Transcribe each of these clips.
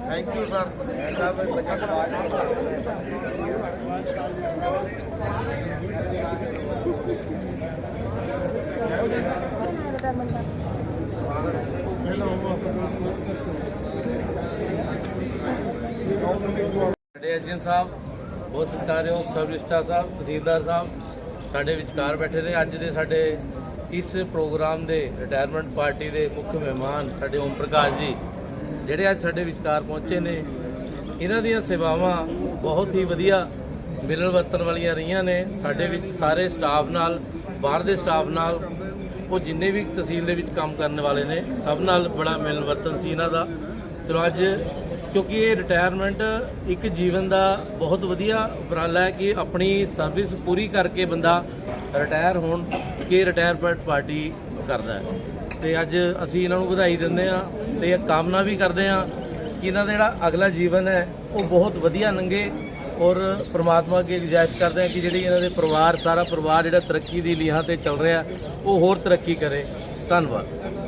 Thank you sir ਸਾਡੇ agent sahib ਬਹੁਤ ਸਤਿਕਾਰਯੋਗ ਸਬ ਰਜਿਸਟਰਾਰ ਸਾਹਿਬ ਤਹਿਸੀਲਦਾਰ ਸਾਹਿਬ ਸਾਡੇ ਵਿਚਕਾਰ ਬੈਠੇ ਨੇ। ਅੱਜ ਦੇ ਸਾਡੇ ਇਸ ਪ੍ਰੋਗਰਾਮ ਦੇ ਰਿਟਾਇਰਮੈਂਟ ਪਾਰਟੀ ਦੇ ਮੁੱਖ ਮਹਿਮਾਨ ਸਾਡੇ ਓਮ ਪ੍ਰਕਾਸ਼ ਜੀ, ਜਿਹੜੇ ਅੱਜ ਸਾਡੇ ਵਿਚਕਾਰ ਪਹੁੰਚੇ ਨੇ। ਇਹਨਾਂ ਦੀਆਂ ਸੇਵਾਵਾਂ ਬਹੁਤ ਹੀ ਵਧੀਆ ਮਿਲਣ ਵਰਤਣ ਵਾਲੀਆਂ ਰਹੀਆਂ ਨੇ। ਸਾਡੇ ਵਿੱਚ ਸਾਰੇ ਸਟਾਫ ਨਾਲ, ਬਾਹਰ ਦੇ ਸਟਾਫ ਨਾਲ, ਉਹ ਜਿੰਨੇ ਵੀ ਤਹਿਸੀਲ ਦੇ ਵਿੱਚ ਕੰਮ ਕਰਨ ਵਾਲੇ ਨੇ, ਸਭ ਨਾਲ ਬੜਾ ਮਿਲਣ ਵਰਤਨ ਸੀ ਇਹਨਾਂ ਦਾ। ਚਲੋ ਅੱਜ ਕਿਉਂਕਿ ਇਹ ਰਿਟਾਇਰਮੈਂਟ ਇੱਕ ਜੀਵਨ ਦਾ ਬਹੁਤ ਵਧੀਆ ਉਪਰਾਲਾ ਹੈ ਕਿ ਆਪਣੀ ਸਰਵਿਸ ਪੂਰੀ ਕਰਕੇ ਬੰਦਾ ਰਿਟਾਇਰ ਹੋਣ ਕਿ ਰਿਟਾਇਰਮੈਂਟ ਪਾਰਟੀ ਕਰਦਾ ਹੈ। ਤੇ ਅੱਜ ਅਸੀਂ ਇਹਨਾਂ ਨੂੰ ਵਧਾਈ ਦਿੰਦੇ ਆ ਤੇ ਇਹ ਕਾਮਨਾ ਵੀ ਕਰਦੇ ਆ ਕਿ ਇਹਨਾਂ ਦਾ ਜਿਹੜਾ ਅਗਲਾ ਜੀਵਨ ਹੈ, ਉਹ ਬਹੁਤ ਵਧੀਆ ਲੰਘੇ ਔਰ ਪ੍ਰਮਾਤਮਾ ਅੱਗੇ ਗੁਜ਼ਾਇਸ਼ ਕਰਦੇ ਆ ਕਿ ਜਿਹੜੀ ਇਹਨਾਂ ਦੇ ਪਰਿਵਾਰ, ਸਾਰਾ ਪਰਿਵਾਰ ਜਿਹੜਾ ਤਰੱਕੀ ਦੀ ਲੀਹਾਂ ਤੇ ਚੱਲ ਰਿਹਾ, ਉਹ ਹੋਰ ਤਰੱਕੀ ਕਰੇ। ਧੰਨਵਾਦ।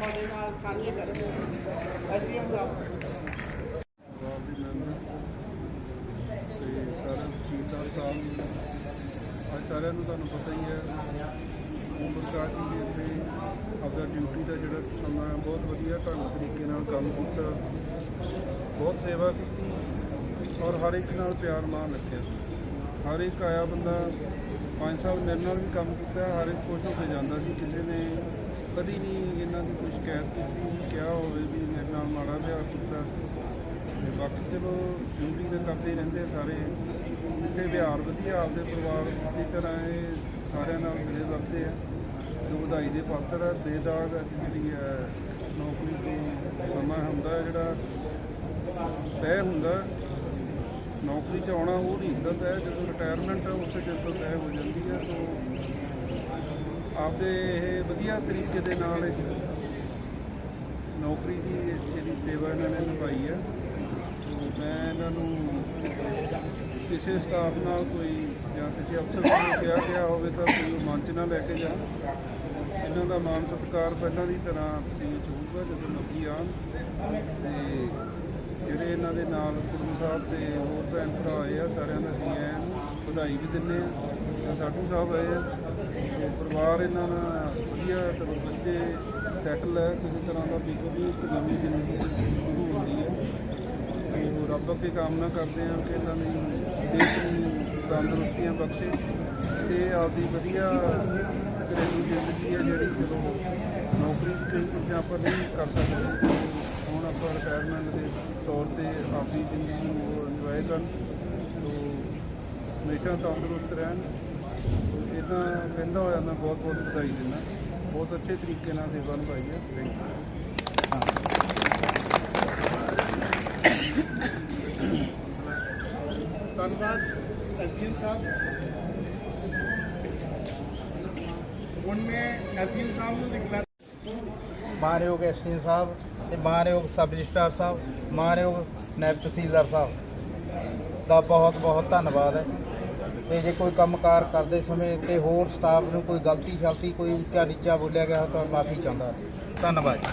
ਭਰਾਵਾ ਸਾਹਿਬ ਅੱਜ ਸਾਰਿਆਂ ਨੂੰ ਤੁਹਾਨੂੰ ਪਤਾ ਹੀ ਹੈ ਉਮਰ ਪ੍ਰਕਾਸ਼ ਜੀ ਨੇ ਇੱਥੇ ਆਪਦਾ ਡਿਊਟੀ ਦਾ ਜਿਹੜਾ ਸਮਾਂ ਬਹੁਤ ਵਧੀਆ ਢੰਗ ਤਰੀਕੇ ਨਾਲ ਕੰਮ ਕੀਤਾ ਬਹੁਤ ਸੇਵਾ ਕੀਤੀ ਔਰ ਹਰ ਇੱਕ ਨਾਲ ਪਿਆਰ ਮਾਨ ਰੱਖਿਆ ਹਰ ਇੱਕ ਆਇਆ ਬੰਦਾ, ਪੰਜ ਸਾਲ ਮੇਰੇ ਨਾਲ ਵੀ ਕੰਮ ਕੀਤਾ, ਹਰ ਇੱਕ ਖੁਸ਼ ਹੋ ਕੇ ਜਾਂਦਾ ਸੀ, ਕਿਸੇ ਨੇ ਕਦੀ ਨਹੀਂ ਇਹਨਾਂ ਦੀ ਕੋਈ ਸ਼ਿਕਾਇਤ ਕੀਤੀ, ਕਿਹਾ ਹੋਵੇ ਵੀ ਮੇਰੇ ਨਾਲ ਮਾੜਾ ਵਿਹਾਰ ਕੀਤਾ। ਤੇ ਬਾਕੀ ਚਲੋ, ਡਿਊਟੀ ਦੇ ਕਰਦੇ ਹੀ ਰਹਿੰਦੇ ਸਾਰੇ। ਜਿੱਥੇ ਵਿਹਾਰ ਵਧੀਆ, ਆਪਦੇ ਪਰਿਵਾਰ ਦੀ ਤਰ੍ਹਾਂ ਇਹ ਸਾਰਿਆਂ ਨਾਲ ਮਿਲੇ ਵਰਤੇ ਆ। ਜੋ ਵਧਾਈ ਦੇ ਪਾਤਰ ਹੈ ਬੇਦਾਗ ਅੱਜ ਜਿਹੜੀ ਹੈ ਨੌਕਰੀ ਤੋਂ ਸਮਾਂ ਹੁੰਦਾ ਜਿਹੜਾ ਤੈਅ ਹੁੰਦਾ। ਨੌਕਰੀ 'ਚ ਆਉਣਾ ਉਹ ਨਹੀਂ ਹੁੰਦਾ ਤੈਅ ਜਦੋਂ ਰਿਟਾਇਰਮੈਂਟ ਉਸੇ ਦਿਨ ਤੋਂ ਤੈਅ ਹੋ ਜਾਂਦੀ ਹੈ ਸੋ ਆਪਦੇ ਇਹ ਵਧੀਆ ਤਰੀਕੇ ਦੇ ਨਾਲ ਇਹ ਨੌਕਰੀ ਦੀ ਜਿਹੜੀ ਸੇਵਾ ਇਹਨਾਂ ਨੇ ਨਿਭਾਈ ਹੈ ਮੈਂ ਇਹਨਾਂ ਨੂੰ ਕਿਸੇ ਸਟਾਫ ਨਾਲ ਕੋਈ ਜਾਂ ਕਿਸੇ ਅਫਸਰ ਨੂੰ ਕਿਹਾ ਗਿਆ ਹੋਵੇ ਤਾਂ ਕੋਈ ਮੰਚ ਨਾ ਲੈ ਕੇ ਜਾਣ। ਇਹਨਾਂ ਦਾ ਮਾਨ ਸਤਿਕਾਰ ਪਹਿਲਾਂ ਦੀ ਤਰ੍ਹਾਂ ਸੀ ਹੋਊਗਾ ਜਦੋਂ ਮਰਜ਼ੀ ਆਉਣ। ਤੇ ਜਿਹੜੇ ਇਹਨਾਂ ਦੇ ਨਾਲ ਗੁਰੂ ਸਾਹਿਬ ਤੇ ਹੋਰ ਭੈਣ ਭਰਾ ਆਏ ਆ, ਸਾਰਿਆਂ ਦਾ ਜੀ ਆਇਆਂ ਨੂੰ ਵਧਾਈ ਵੀ ਦਿੰਦੇ ਆ। ਤਾਂ ਸਾਹਿਬ ਆਏ ਆ ਤੇ ਪਰਿਵਾਰ ਇਹਨਾਂ ਦਾ ਵਧੀਆ ਚਲੋ ਬੱਚੇ ਸੈਟਲ ਹੈ ਕਿਸੇ ਤਰ੍ਹਾਂ ਦਾ ਵੀ ਕੋਈ ਇੱਕ ਨਵੀਂ ਜ਼ਿੰਦਗੀ ਸ਼ੁਰੂ ਹੁੰਦੀ ਹੈ ਤੇ ਉਹ ਰੱਬ ਅੱਗੇ ਕਾਮਨਾ ਕਰਦੇ ਆ ਕਿ ਇਹਨਾਂ ਦੀ ਸਿਹਤ ਨੂੰ ਤੰਦਰੁਸਤੀਆਂ ਬਖਸ਼ੇ ਤੇ ਆਪਦੀ ਵਧੀਆ ਘਰੇਲੂ ਜ਼ਿੰਦਗੀ ਹੈ ਜਿਹੜੀ ਚਲੋ ਨੌਕਰੀ ਤੇ ਕੁਝ ਆਪਾਂ ਨਹੀਂ ਕਰ ਸਕਦੇ। ਹੁਣ ਆਪਾਂ ਰਿਟਾਇਰਮੈਂਟ ਦੇ ਤੌਰ ਤੇ ਆਪਦੀ ਜ਼ਿੰਦਗੀ ਨੂੰ ਇੰਜੋਏ ਕਰਨ। ਤੋ ਹਮੇਸ਼ਾ ਤੰਦਰੁਸਤ ਰਹਿਣ। ਇਦਾਂ ਕਹਿੰਦਾ ਹੋਇਆ, ਮੈਂ ਬਹੁਤ ਬਹੁਤ ਵਧਾਈ ਦਿੰਦਾ। ਬਹੁਤ ਅੱਛੇ ਤਰੀਕੇ ਨਾਲ ਸੇਵਾ ਨਿਭਾਈ ਹੈ। ਥੈਂਕ ਯੂ ਧੰਨਵਾਦ ਐਸਡੀਐਮ ਸਾਹਿਬ। ਹੁਣ ਮੈਂ ਐਸਡੀਐਮ ਸਾਹਿਬ ਨੂੰ ਰਿਕਵੈਸਟ ਮਾਨਯੋਗ ਐਸਪੀ ਸਾਹਿਬ ਤੇ ਮਾਨਯੋਗ ਸਬ ਰਜਿਸਟਰਾਰ ਸਾਹਿਬ, ਮਾਨਯੋਗ ਨਾਇਬ ਤਹਿਸੀਲਦਾਰ ਸਾਹਿਬ ਦਾ ਬਹੁਤ ਬਹੁਤ ਧੰਨਵਾਦ ਹੈ। ਤੇ ਜੇ ਕੋਈ ਕੰਮਕਾਰ ਕਰਦੇ ਸਮੇਂ ਤੇ ਹੋਰ ਸਟਾਫ ਨੂੰ ਕੋਈ ਗਲਤੀ ਸ਼ਲਤੀ, ਕੋਈ ਉੱਚਾ ਨੀਚਾ ਬੋਲਿਆ ਗਿਆ ਤਾਂ ਮਾਫੀ ਚਾਹੁੰਦਾ। ਧੰਨਵਾਦ ਜੀ।